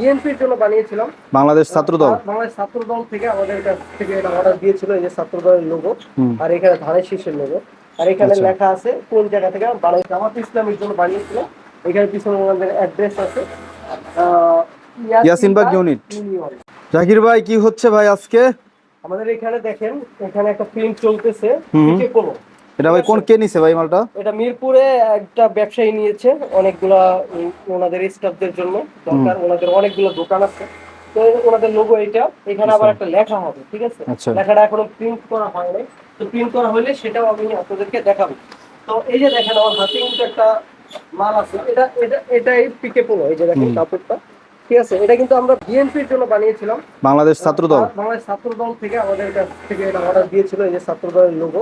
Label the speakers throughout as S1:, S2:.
S1: বিএনপির জন্য বানিয়েছিলাম।
S2: বাংলাদেশ ছাত্র দল।
S1: আর বাংলাদেশ ছাত্র দল থেকে আমাদের কাছ থেকে এটা অর্ডার দিয়েছিল এই যে ছাত্র দলের লোগো আর এখানে ধানের শীর্ষের লোগো আর এখানে
S2: আচ্ছা।
S1: লেখা আছে কোন জায়গা থেকে বাংলাদেশ জামাত ইসলামের জন্য বানিয়েছিলাম। এখানে পিছনে আমাদের অ্যাড্রেস আছে।
S2: ইয়াসিনবাগ ইউনিট। জাকির ভাই কি হচ্ছে ভাই আজকে?
S1: আমাদের এখানে দেখেন এখানে একটা ফিল্ম চলতেছে।
S2: এটা ভাই কোন কে নিছে ভাই মালটা?
S1: এটা মিরপুরে একটা ব্যবসায়ী নিয়েছে অনেকগুলা ওনাদের স্টাফদের জন্য। দরকার ওনাদের অনেকগুলো দোকান আছে। তো ওনাদের লোগো এটা এখানে আবার একটা লেখা হবে ঠিক আছে?
S2: আচ্ছা।
S1: লেখাটা এখনও প্রিন্ট করা হয়নি তো প্রিন্ট করা হলে সেটাও আমি আপনাদেরকে দেখাবো। তো এই যে দেখেন আমার হাতে কিন্তু একটা মাল আছে। এটা এটা এটাই পিকে পোলো এই যে দেখেন কাপড়টা। ঠিক আছে এটা কিন্তু আমরা বিএনপির জন্য বানিয়েছিলাম।
S2: বাংলাদেশ ছাত্র দল।
S1: বাংলাদেশ ছাত্র দল থেকে আমাদের কাছ থেকে এটা অর্ডার দিয়েছিল এই যে ছাত্র দলের লোগো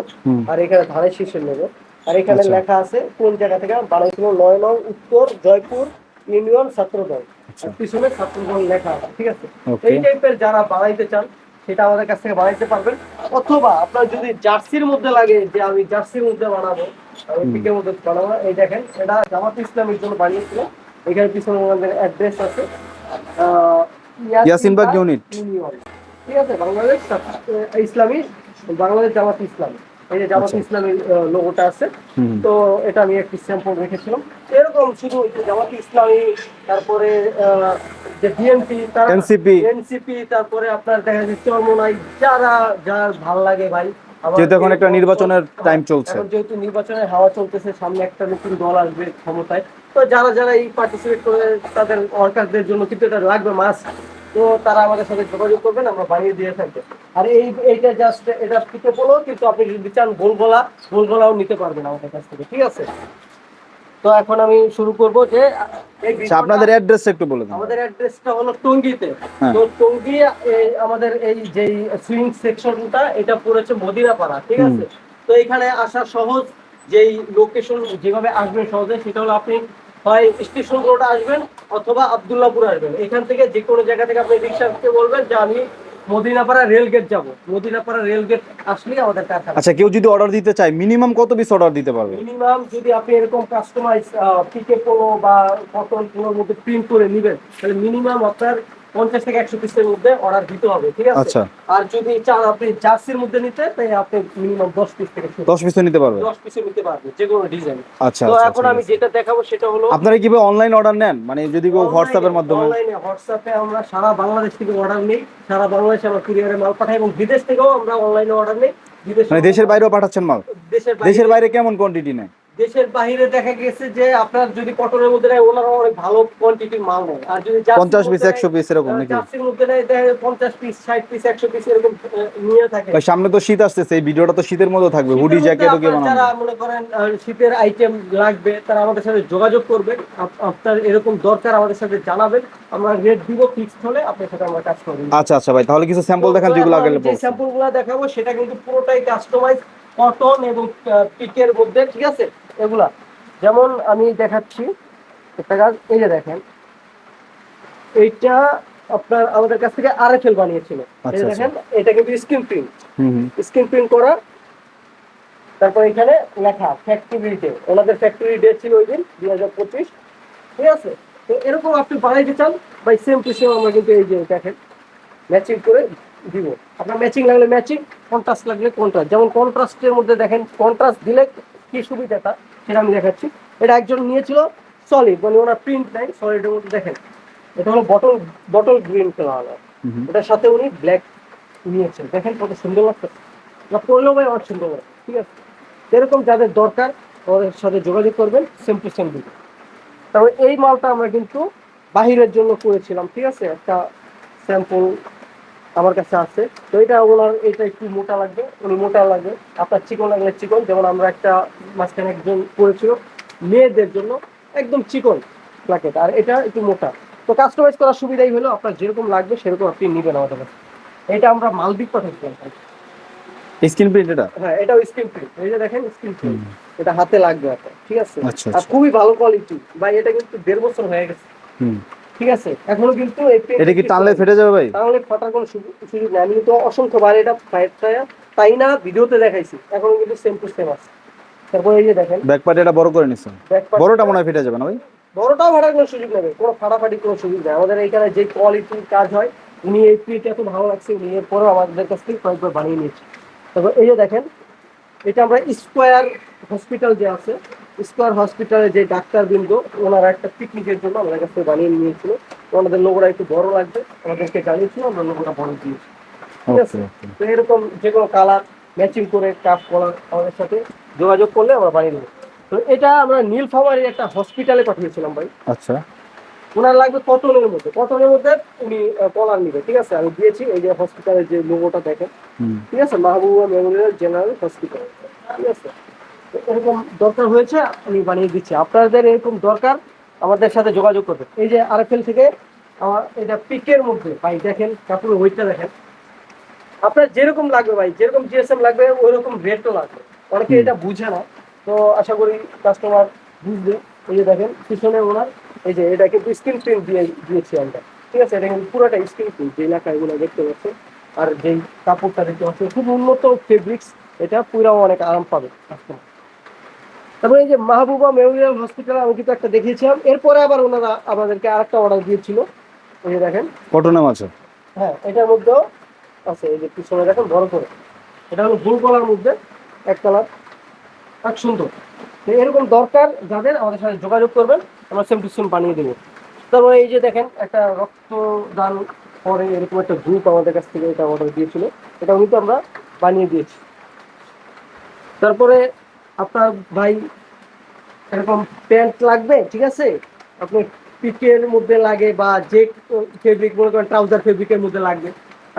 S1: আর এখানে ধানের শীর্ষের লোগো আর এখানে
S2: আচ্ছা।
S1: লেখা আছে কোন জায়গা থেকে বানাইছিল নয় নং উত্তর জয়পুর ইউনিয়ন ছাত্র দল।
S2: আচ্ছা।
S1: পিছনে ছাত্র দল লেখা আছে ঠিক আছে. এই টাইপের যারা বানাইতে চান সেটা আমাদের কাছ থেকে বানাইতে পারবেন। অথবা আপনার যদি জার্সির মধ্যে লাগে যে আমি জার্সির মধ্যে বানাবো আমি। পিকের মধ্যে বানাবো। এই দেখেন এটা জামাত ইসলামের জন্য বানিয়েছিল এখানে পিছনে আমাদের অ্যাড্রেস আছে।
S2: ইয়াসিনবাগ ইউনিট।
S1: ঠিক আছে বাংলাদেশ ইসলামী বাংলাদেশ জামাত ইসলামী এই যে জামাত
S2: আচ্ছা।
S1: ইসলামী লোগোটা আছে তো এটা আমি একটি স্যাম্পল রেখেছিলাম এরকম শুধু জামাত ইসলামী তারপরে আহ, যে বিএনপি
S2: NCP
S1: এনসিপি তারপরে আপনার দেখা যাচ্ছে চরমোনাই যারা যার ভালো লাগে ভাই
S2: যেহেতু এখন একটা নির্বাচনের টাইম চলছে।
S1: যেহেতু নির্বাচনের হাওয়া চলতেছে সামনে একটা নতুন দল আসবে ক্ষমতায়। তো যারা যারা এই পার্টিসিপেট করে তাদের ওয়ার্কারদের জন্য কিন্তু এটা লাগবে মাস তো তারা আমাদের সাথে যোগাযোগ করবেন আমরা বানিয়ে দিয়ে থাকব। আর এই এইটা জাস্ট এটা পিকে বলো কিন্তু আপনি যদি চান গোলগোলা গোলগোলাও গোল গলাও নিতে পারবেন আমাদের কাছ থেকে। ঠিক আছে? তো এখন আমি শুরু করব যে
S2: আচ্ছা আপনাদের অ্যাড্রেস একটু বলে দিন।
S1: আমাদের অ্যাড্রেসটা হলো টঙ্গিতে।
S2: হ্যাঁ।
S1: তো টঙ্গি আমাদের এই যে সুইং সেকশনটা এটা পড়েছে মদিনাপাড়া ঠিক আছে? তো এখানে আসা সহজ যেই লোকেশন যেভাবে আসবেন সহজে সেটা হলো আপনি হয় স্টেশন রোড আসবেন অথবা আব্দুল্লাহপুর আসবেন। এখান থেকে যে কোনো জায়গা থেকে আপনি রিক্সাকে বলবেন যে আমি মদিনাপাড়া রেল গেট যাব। মদিনাপাড়া রেল গেট আসলেই আমাদের কাছে
S2: আচ্ছা কেউ যদি অর্ডার দিতে চায় মিনিমাম কত পিস অর্ডার দিতে পারবে?
S1: মিনিমাম যদি আপনি এরকম কাস্টমাইজ পিকে পোলো বা কটন পোলোর মধ্যে প্রিন্ট করে নেবেন তাহলে মিনিমাম আপনার পঞ্চাশ থেকে একশো পিসের মধ্যে অর্ডার দিতে হবে ঠিক আছে?
S2: আচ্ছা।
S1: আর যদি চান আপনি জার্সির মধ্যে নিতে তাই আপনি মিনিমাম দশ পিস থেকে
S2: দশ পিসও নিতে পারবে
S1: দশ পিসে নিতে পারবেন যে কোনো ডিজাইন
S2: আচ্ছা
S1: তো
S2: আচ্ছা,
S1: এখন আমি যেটা দেখাবো সেটা হলো
S2: আপনারা কীভাবে অনলাইন অর্ডার নেন? মানে যদি কেউ হোয়াটসঅ্যাপের মাধ্যমে
S1: অনলাইনে হোয়াটসঅ্যাপে আমরা সারা বাংলাদেশ থেকে অর্ডার নেই। সারা বাংলাদেশে আমরা কুরিয়ারে মাল পাঠাই এবং বিদেশ থেকেও আমরা অনলাইনে অর্ডার নেই।
S2: মানে দেশের বাইরেও পাঠাচ্ছেন মাল?
S1: দেশের বাইরে
S2: কেমন কোয়ান্টিটি নেয়?
S1: দেশের বাইরে দেখা গেছে যে আপনার যদি কটনের মধ্যে নেয় ওনারা অনেক ভালো কোয়ান্টিটির মাল নেয়। আর যদি
S2: পঞ্চাশ পিস একশো পিস এরকম নাকি?
S1: জার্সির মধ্যে নেয় দেখা যায় পঞ্চাশ পিস ষাট পিস একশো পিস এরকম নিয়ে থাকে।
S2: ভাই সামনে তো শীত আসতেছে এই ভিডিওটা তো শীতের মধ্যে থাকবে। হুডি
S1: মধ্যে
S2: জ্যাকেটও
S1: যারা মনে করেন শীতের আইটেম লাগবে তারা আমাদের সাথে যোগাযোগ করবে। আপনার এরকম দরকার আমাদের সাথে জানাবেন। আমরা রেট দিব ফিক্সড হলে আপনার সাথে আমরা কাজ করব
S2: আচ্ছা আচ্ছা ভাই তাহলে কিছু স্যাম্পল দেখান যেগুলো আগে
S1: যে স্যাম্পলগুলো দেখাবো সেটা কিন্তু পুরোটাই কাস্টমাইজ কটন এবং পিকের মধ্যে ঠিক আছে? এগুলা। যেমন আমি দেখাচ্ছি একটা কাজ এই যে দেখেন। এইটা আপনার আমাদের কাছ থেকে আর এফ এল বানিয়েছিল যে
S2: আচ্ছা,
S1: দেখেন এটা কিন্তু স্ক্রিন প্রিন্ট। স্ক্রিন প্রিন্ট করা। তারপর এখানে লেখা ফ্যাক্টরি ডে। ওনাদের ফ্যাক্টরি ডে ছিল ওই দিন দুই হাজার পঁচিশ। ঠিক আছে? তো এরকম আপনি বানাইতে চান বাই সেম টু সেম আমরা কিন্তু এই যে দেখেন ম্যাচিং করে দিব। আপনার ম্যাচিং লাগলে ম্যাচিং কন্ট্রাস্ট লাগলে কন্ট্রাস্ট যেমন কন্ট্রাস্টের মধ্যে দেখেন কন্ট্রাস্ট দিলে কি সুবিধাটা? সেটা আমি দেখাচ্ছি। এটা একজন নিয়েছিল সলিড মানে ওনার প্রিন্ট নাই সলিডের মধ্যে দেখেন। এটা হলো বটল বটল গ্রিন কালার। ওটার সাথে উনি ব্ল্যাক নিয়েছেন। দেখেন কত সুন্দর লাগছে। না পড়লেও ভাই অনেক সুন্দর লাগে ঠিক আছে? এরকম যাদের দরকার ওদের সাথে যোগাযোগ করবেন সেম টু সেম দিবে তারপরে এই মালটা আমরা কিন্তু বাহিরের জন্য করেছিলাম ঠিক আছে? একটা স্যাম্পল আমার কাছে আছে। তো এটা ওনার এটা একটু মোটা লাগবে উনি মোটা লাগবে। আপনার চিকন লাগলে চিকন যেমন আমরা একটা মাঝখানে একজন করেছিল মেয়েদের জন্য একদম চিকন প্লাকেট আর এটা একটু মোটা। তো কাস্টমাইজ করার সুবিধাই হলো আপনার যেরকম লাগবে সেরকম আপনি নেবেন আমাদের কাছে। এটা আমরা মালদ্বীপ পাঠাচ্ছিলাম
S2: স্ক্রিন প্রিন্ট এটা?
S1: হ্যাঁ এটাও স্ক্রিন প্রিন্ট। এই যে দেখেন স্ক্রিন প্রিন্ট। এটা হাতে লাগবে আপনার ঠিক আছে?
S2: আচ্ছা,
S1: আর
S2: আচ্ছা।
S1: খুবই ভালো কোয়ালিটি ভাই এটা কিন্তু দেড় বছর হয়ে গেছে।
S2: হুম।
S1: ঠিক আছে? এখনও কিন্তু
S2: এটা কি টানলে ফেটে যাবে ভাই?
S1: তাহলে ফাটার কোনো সুযোগ নেই। আমি কিন্তু অসংখ্য বার এটা তাই না ভিডিওতে দেখাইছি। এখন কিন্তু সেম টু সেম আছে। তারপরে এই যে দেখেন।
S2: ব্যাক পার্ট এটা বড় করে নিছেন। বড়টা মনে হয় ফেটে যাবে না ভাই?
S1: বড়টাও ফাটার কোনো সুযোগ নেই কোনো ফাটাফাটি কোনো সুযোগ নেই। আমাদের এইখানে যে কোয়ালিটির কাজ হয় উনি এই প্রিন্ট এত ভালো লাগছে উনি এরপরেও আমাদের কাছ থেকে কয়েকবার বানিয়ে নিয়েছে। তারপর এই যে দেখেন এটা আমরা স্কোয়ার হসপিটাল যে আছে স্কোয়ার হসপিটালে যে ডাক্তারবৃন্দ ওনারা একটা পিকনিকের জন্য আমাদের কাছ বানিয়ে নিয়েছিল। ওনাদের লোগোটা একটু বড় লাগবে আমাদেরকে জানিয়েছিল আমরা লোগোটা বড় দিয়েছি। ঠিক আছে? তো এরকম যে কোনো কালার ম্যাচিং করে কাপ কলার আমাদের সাথে যোগাযোগ করলে আমরা বানিয়ে দেবো। তো এটা আমরা নীলফামারী একটা হসপিটালে পাঠিয়েছিলাম ভাই।
S2: আচ্ছা।
S1: ওনার লাগবে কটনের মধ্যে। কটনের মধ্যে উনি কলার নিবে ঠিক আছে? আমি দিয়েছি এই যে হসপিটালের যে লোগোটা দেখেন। ঠিক আছে? মাহবুবা মেমোরিয়াল জেনারেল হসপিটাল ঠিক আছে? এরকম দরকার হয়েছে আমি বানিয়ে দিচ্ছি। আপনাদের এরকম দরকার আমাদের সাথে যোগাযোগ করবে এই যে আরএফএল থেকে আমার এটা পিকের মধ্যে ভাই দেখেন কাপড়ের ওয়েটটা দেখেন। আপনার যেরকম লাগবে ভাই যেরকম জিএসএম লাগবে ওই রকম রেটও লাগবে। অনেকে এটা বুঝে না। তো আশা করি কাস্টমার বুঝবে। এই যে দেখেন পিছনে ওনার এই যে এটা কিন্তু স্ক্রিন প্রিন্ট দিয়ে দিয়েছি আমরা। ঠিক আছে? এটা কিন্তু পুরোটা স্ক্রিন প্রিন্ট যে এলাকায় এগুলো দেখতে পাচ্ছেন। আর যেই কাপড়টা দেখতে পাচ্ছেন খুব উন্নত ফেব্রিক্স এটা পুরাও অনেক আরাম পাবে। কাস্টমার তারপরে এই যে মাহবুবা মেমোরিয়াল হসপিটালে আমি কিন্তু একটা দেখিয়েছিলাম। এরপরে আবার ওনারা আমাদেরকে আরেকটা অর্ডার দিয়েছিল। এই যে দেখেন।
S2: কটনে মাছ
S1: হ্যাঁ এটার মধ্যেও আছে এই যে পিছনে দেখেন বড় করে। এটা হলো গোল কলার মধ্যে এক কালার। এক সুন্দর। তো এরকম দরকার যাদের আমাদের সাথে যোগাযোগ করবেন আমরা সেম টু সেম বানিয়ে দেবো। তারপরে এই যে দেখেন একটা রক্তদান পরে এরকম একটা গ্রুপ আমাদের কাছ থেকে এটা অর্ডার দিয়েছিল। এটা কিন্তু আমরা বানিয়ে দিয়েছি। তারপরে আপনার ভাই এরকম প্যান্ট লাগবে ঠিক আছে? আপনি পিকের মধ্যে লাগে বা যে ফেব্রিক মনে করেন ট্রাউজার ফেব্রিকের মধ্যে লাগবে।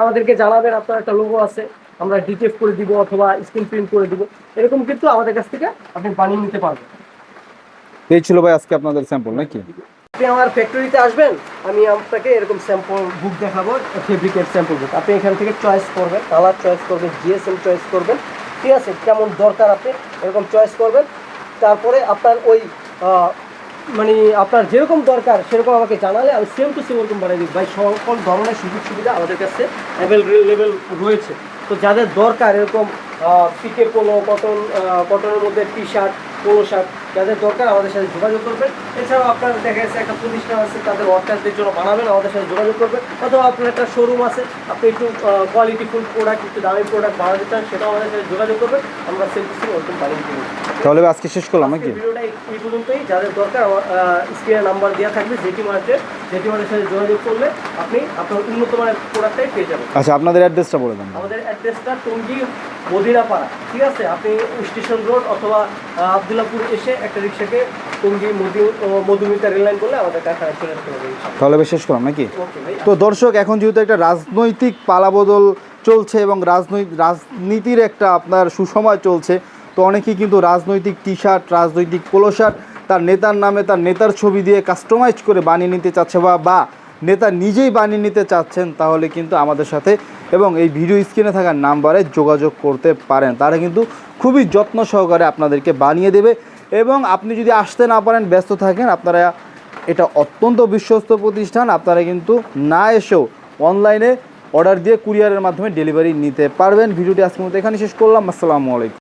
S1: আমাদেরকে জানাবেন আপনার একটা লোগো আছে আমরা ডিটেক্ট করে দিব অথবা স্ক্রিন প্রিন্ট করে দিব। এরকম কিন্তু আমাদের কাছ থেকে আপনি বানিয়ে নিতে পারবেন।
S2: এই ছিল ভাই আজকে আপনাদের স্যাম্পল নাকি?
S1: আপনি আমার ফ্যাক্টরিতে আসবেন আমি আপনাকে এরকম স্যাম্পল বুক দেখাবো ফেব্রিকের স্যাম্পল বুক আপনি এখান থেকে চয়েস করবেন কালার চয়েস করবেন জিএসএম চয়েস করবেন। ঠিক আছে, কেমন দরকার আপনি এরকম চয়েস করবেন। তারপরে আপনার ওই মানে আপনার যেরকম দরকার সেরকম আমাকে জানালে আমি সেম টু সেম ওরকম বানিয়ে দিই ভাই, সকল ধরনের সুযোগ সুবিধা আমাদের কাছে অ্যাভেলেবেল রয়েছে। তো যাদের দরকার এরকম পিকে পোলো কটন কটনের মধ্যে টি শার্ট পোলো শার্ট যাদের দরকার আমাদের সাথে যোগাযোগ করবেন। এছাড়াও আপনার দেখা যাচ্ছে একটা প্রতিষ্ঠান আছে তাদের ওয়ার্কারদের জন্য বানাবেন আমাদের সাথে যোগাযোগ করবেন। অথবা আপনার একটা শোরুম আছে আপনি একটু কোয়ালিটি ফুল প্রোডাক্ট একটু দামি প্রোডাক্ট বানাতে চান সেটাও আমাদের সাথে যোগাযোগ করবেন। আমরা সেম ওরকম বানিয়ে দেবো।
S2: তাহলে আজকে শেষ করলাম নাকি?
S1: ভিডিওটা এই পর্যন্তই। যাদের দরকার আমার স্ক্রিনে নাম্বার দেওয়া থাকবে যেটি মার্কেট যেটি মার্কেটের সাথে যোগাযোগ করলে আপনি আপনার উন্নত মানের প্রোডাক্টটাই পেয়ে যাবেন।
S2: আচ্ছা আপনাদের অ্যাড্রেসটা বলে দেন।
S1: আমাদের অ্যাড্রেসটা টঙ্গী মদিনাপাড়া ঠিক আছে? আপনি স্টেশন রোড অথবা আবদুল্লাপুর এসে একটা রিক্সাকে টঙ্গী মধু মধুমিতা রেল লাইন করলে আমাদের কারখানায় চলে আসতে হবে
S2: তাহলে শেষ করলাম নাকি? তো দর্শক এখন যেহেতু একটা রাজনৈতিক পালাবদল চলছে এবং রাজনৈতিক রাজনীতির একটা আপনার সুসময় চলছে তো অনেকেই কিন্তু রাজনৈতিক টি শার্ট রাজনৈতিক পোলো শার্ট তার নেতার নামে তার নেতার ছবি দিয়ে কাস্টমাইজ করে বানিয়ে নিতে চাচ্ছে বা বা নেতা নিজেই বানিয়ে নিতে চাচ্ছেন তাহলে কিন্তু আমাদের সাথে এবং এই ভিডিও স্ক্রিনে থাকার নাম্বারে যোগাযোগ করতে পারেন। তারা কিন্তু খুবই যত্ন সহকারে আপনাদেরকে বানিয়ে দেবে এবং আপনি যদি আসতে না পারেন, ব্যস্ত থাকেন, আপনারা এটা অত্যন্ত বিশ্বস্ত প্রতিষ্ঠান, আপনারা কিন্তু না এসেও অনলাইনে অর্ডার দিয়ে কুরিয়ারের মাধ্যমে ডেলিভারি নিতে পারবেন। ভিডিওটি আজকের মতো এখানে শেষ করলাম। আসসালামু আলাইকুম।